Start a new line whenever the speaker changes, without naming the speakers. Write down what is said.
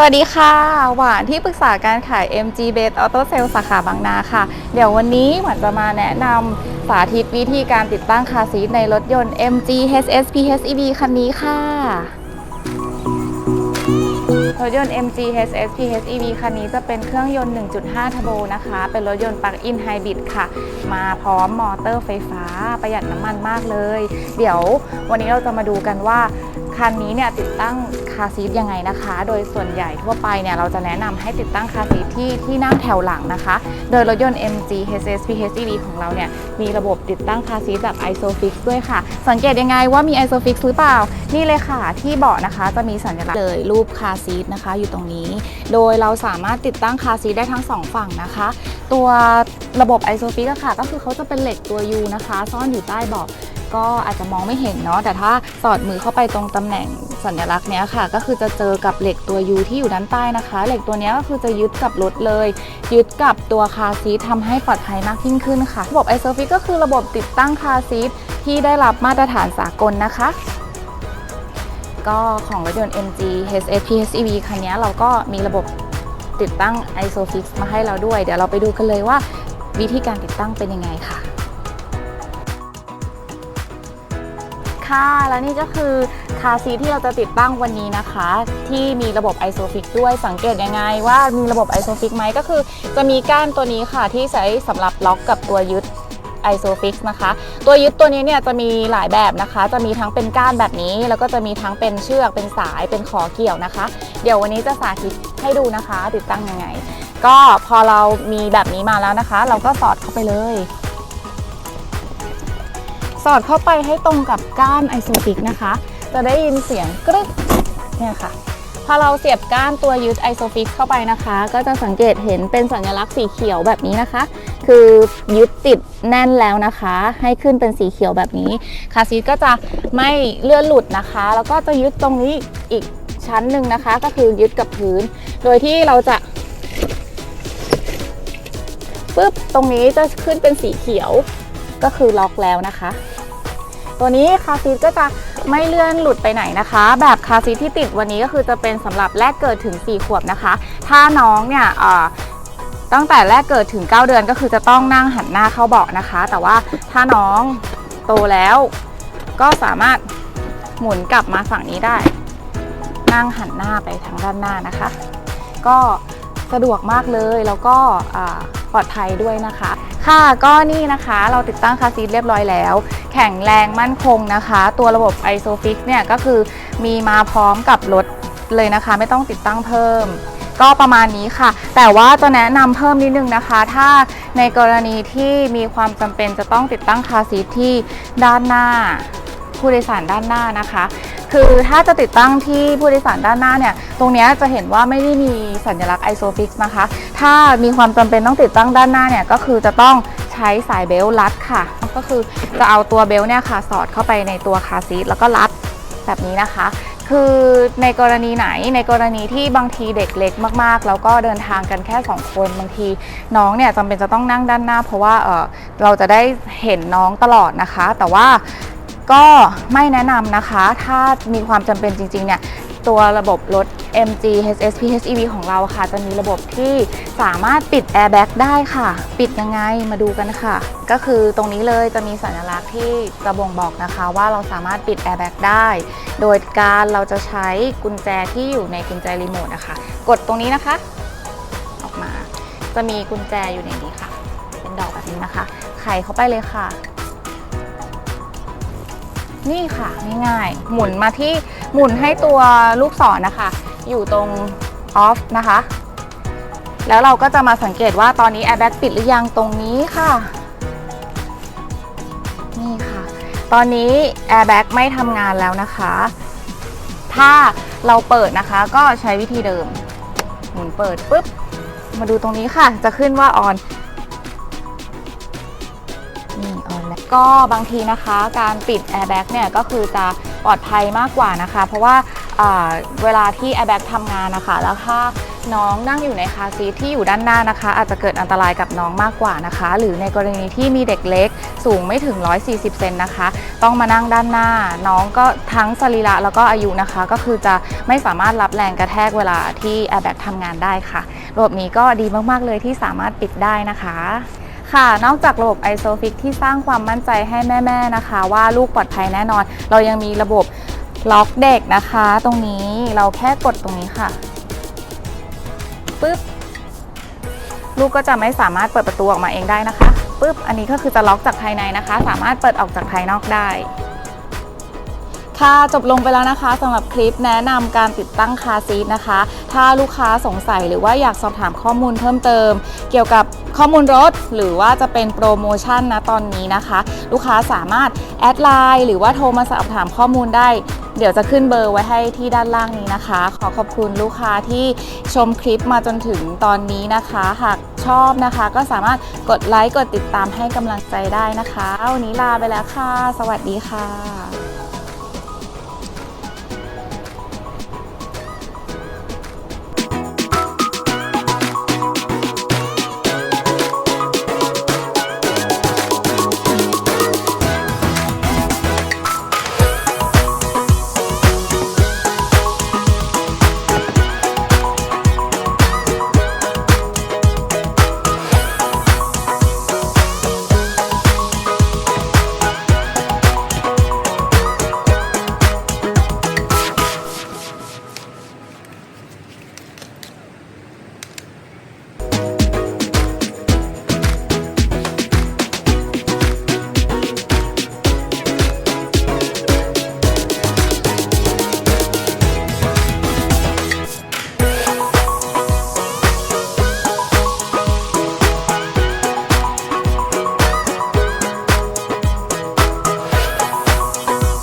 สวัสดีค่ะ หวานที่ปรึกษาการขาย MG Base Auto Sales สาขาบางนาค่ะ เดี๋ยววันนี้หวานจะมาแนะนำสาธิตวิธีการติดตั้งคาซีทในรถยนต์ MG HS PHEV คันนี้ค่ะ รถยนต์ MG HS PHEV คันนี้จะเป็นเครื่องยนต์ 1.5ทโบนะคะ เป็นรถยนต์ปลั๊กอินไฮบริดค่ะ มาพร้อมมอเตอร์ไฟฟ้าประหยัดน้ำมันมากเลย เดี๋ยววันนี้เราจะมาดูกันว่า คันนี้เนี่ยติดตั้งคาซีทยังไงนะคะ โดยส่วนใหญ่ทั่วไปเนี่ยเราจะแนะนำให้ติดตั้งคาซีทที่ที่นั่งแถวหลังนะคะ โดยรถยนต์ MG HS PHEV ของเราเนี่ยมีระบบติดตั้งคาซีทแบบ ISOFIX ด้วยค่ะ สังเกตยังไงว่ามี ISOFIX หรือเปล่า นี่เลยค่ะ ที่เบาะนะคะจะมีสัญลักษณ์เลยรูปคาซีทนะคะ อยู่ตรงนี้ โดยเราสามารถติดตั้งคาซีทได้ทั้งสองฝั่งนะคะ ตัวระบบ ISOFIX ค่ะ ก็คือเขาจะเป็นเหล็กตัว U นะคะ ซ่อนอยู่ใต้เบาะ ก็อาจจะมองไม่เห็นเนาะแต่ถ้าสอดมือเข้าไปตรงตำแหน่งสัญลักษณ์เนี้ยค่ะ ก็คือจะเจอกับเหล็กตัว U ที่อยู่ด้านใต้นะคะ เหล็กตัวนี้ก็คือจะยึดกับรถเลย ยึดกับตัวคาซีททำให้ปลอดภัยมากยิ่งขึ้นค่ะ ระบบ i s o f i x ก็คือระบบติดตั้งคาซีทที่ได้รับมาตรฐานสากลนะคะก็ของรถยนต์ MG HS PHEV คันนี้เราก็มีระบบติดตั้ง ISOFIX มาให้เราด้วย เดี๋ยวเราไปดูกันเลยว่าวิธีการติดตั้งเป็นยังไงค่ะ ค่ะ และนี่ก็คือคาซีที่เราจะติดตั้งวันนี้นะคะ ที่มีระบบ ISOFIX ด้วยสังเกตยังไงว่ามีระบบ ISOFIX ไหมก็คือ จะมีก้านตัวนี้ค่ะที่ใช้สำหรับล็อกกับตัวยึด ISOFIX นะคะ ตัวยึดตัวนี้เนี่ยจะมีหลายแบบนะคะ จะมีทั้งเป็นก้านแบบนี้ แล้วก็จะมีทั้งเป็นเชือกเป็นสายเป็นขอเกี่ยวนะคะ เดี๋ยววันนี้จะสาธิตให้ดูนะคะ ติดตั้งยังไง ก็พอเรามีแบบนี้มาแล้วนะคะ เราก็สอดเข้าไปเลย สอดเข้าไปให้ตรงกับก้านไอโซฟิกนะคะ จะได้ยินเสียงกรึ๊กเนี่ยค่ะ พอเราเสียบก้านตัวยึดไอโซฟิกเข้าไปนะคะ ก็จะสังเกตเห็นเป็นสัญลักษณ์สีเขียวแบบนี้นะคะ คือยึดติดแน่นแล้วนะคะ ให้ขึ้นเป็นสีเขียวแบบนี้คาซีทก็จะไม่เลื่อนหลุดนะคะ แล้วก็จะยึดตรงนี้อีกชั้นหนึ่งนะคะ ก็คือยึดกับพื้น โดยที่เราจะปึ๊บตรงนี้จะขึ้นเป็นสีเขียวก็คือล็อกแล้วนะคะ ตัวนี้คาซีทก็จะไม่เลื่อนหลุดไปไหนนะคะ แบบคาซีทที่ติดวันนี้ก็คือจะเป็นสำหรับแรกเกิดถึง 4 ขวบนะคะ ถ้าน้องเนี่ยตั้งแต่แรกเกิดถึง 9 เดือนก็คือจะต้องนั่งหันหน้าเข้าเบาะนะคะ แต่ว่าถ้าน้องโตแล้วก็สามารถหมุนกลับมาฝั่งนี้ได้ นั่งหันหน้าไปทางด้านหน้านะคะ ก็สะดวกมากเลยแล้วก็ ปลอดภัยด้วยนะคะ ค่ะก็นี่นะคะเราติดตั้งคาซีทเรียบร้อยแล้ว แข็งแรงมั่นคงนะคะ ตัวระบบ ISOFIX เนี่ยก็คือมีมาพร้อมกับรถเลยนะคะ ไม่ต้องติดตั้งเพิ่มก็ประมาณนี้ค่ะ แต่ว่าจะแนะนำเพิ่มนิดนึงนะคะ ถ้าในกรณีที่มีความจำเป็นจะต้องติดตั้งคาซีทที่ด้านหน้าผู้โดยสารด้านหน้านะคะ คือถ้าจะติดตั้งที่ผู้โดยสารด้านหน้าเนี่ย ตรงนี้จะเห็นว่าไม่ได้มีสัญลักษณ์ ISOFIX นะคะ ถ้ามีความจำเป็นต้องติดตั้งด้านหน้าเนี่ย ก็คือจะต้องใช้สายเบลต์รัดค่ะ ก็คือจะเอาตัวเบลต์เนี่ยค่ะสอดเข้าไปในตัวคาซีทแล้วก็รัดแบบนี้นะคะ คือในกรณีไหนในกรณีที่บางทีเด็กเล็กมากๆ แล้วก็เดินทางกันแค่ 2 คนบางที น้องเนี่ยจำเป็นจะต้องนั่งด้านหน้า เพราะว่าเออเราจะได้เห็นน้องตลอดนะคะ แต่ว่า ก็ไม่แนะนำนะคะ ถ้ามีความจำเป็นจริงๆเนี่ยตัวระบบรถ MG HS PHEV ของเราค่ะ จะมีระบบที่สามารถปิด airbag ได้ค่ะ ปิดยังไงมาดูกันค่ะ ก็คือตรงนี้เลยจะมีสัญลักษณ์ที่จะบ่งบอกนะคะว่าเราสามารถปิด airbag ได้ โดยการเราจะใช้กุญแจที่อยู่ในกุญแจรีโมทนะคะ กดตรงนี้นะคะ ออกมา จะมีกุญแจอยู่ในนี้ค่ะ เป็นดอกแบบนี้นะคะ ไขเข้าไปเลยค่ะ นี่ค่ะง่ายๆหมุนมาที่หมุนให้ตัวลูกศรนะคะ อยู่ตรงออฟนะคะ แล้วเราก็จะมาสังเกตว่าตอนนี้ airbag ปิดหรือยังตรงนี้ค่ะ นี่ค่ะ ตอนนี้ airbag ไม่ทำงานแล้วนะคะ ถ้าเราเปิดนะคะก็ใช้วิธีเดิม หมุนเปิดปุ๊บ มาดูตรงนี้ค่ะ จะขึ้นว่าออนนี่ออน ก็บางทีนะคะ การปิด airbag เนี่ยก็คือจะปลอดภัยมากกว่านะคะ เพราะว่าเวลาที่ airbag ทำงานนะคะ แล้วถ้าน้องนั่งอยู่ในคาซีทที่อยู่ด้านหน้านะคะ อาจจะเกิดอันตรายกับน้องมากกว่านะคะ หรือในกรณีที่มีเด็กเล็กสูงไม่ถึง 140 เซนนะคะ ต้องมานั่งด้านหน้า น้องก็ทั้งสรีระแล้วก็อายุนะคะ ก็คือจะไม่สามารถรับแรงกระแทกเวลาที่แอร์แบ็กทำงานได้ค่ะระบบนี้ก็ดีมากๆเลยที่สามารถปิดได้นะคะ ค่ะ นอกจากระบบ ISOFIX ที่สร้างความมั่นใจให้แม่ ๆ นะคะ ว่าลูกปลอดภัยแน่นอน เรายังมีระบบล็อกเด็กนะคะ ตรงนี้เราแค่กดตรงนี้ค่ะปึ๊บลูกก็จะไม่สามารถเปิดประตูออกมาเองได้นะคะปึ๊บอันนี้ก็คือจะล็อกจากภายในนะคะ สามารถเปิดออกจากภายนอกได้ ค่ะจบลงไปแล้วนะคะสำหรับคลิปแนะนำการติดตั้งคาซีทนะคะ ถ้าลูกค้าสงสัยหรือว่าอยากสอบถามข้อมูลเพิ่มเติม เกี่ยวกับข้อมูลรถ หรือว่าจะเป็นโปรโมชั่นนะตอนนี้นะคะ ลูกค้าสามารถแอดไลน์หรือว่าโทรมาสอบถามข้อมูลได้ เดี๋ยวจะขึ้นเบอร์ไว้ให้ที่ด้านล่างนี้นะคะ ขอขอบคุณลูกค้าที่ชมคลิปมาจนถึงตอนนี้นะคะ หากชอบนะคะ ก็สามารถกดไลค์กดติดตามให้กำลังใจได้นะคะวันนี้ลาไปแล้วค่ะ สวัสดีค่ะ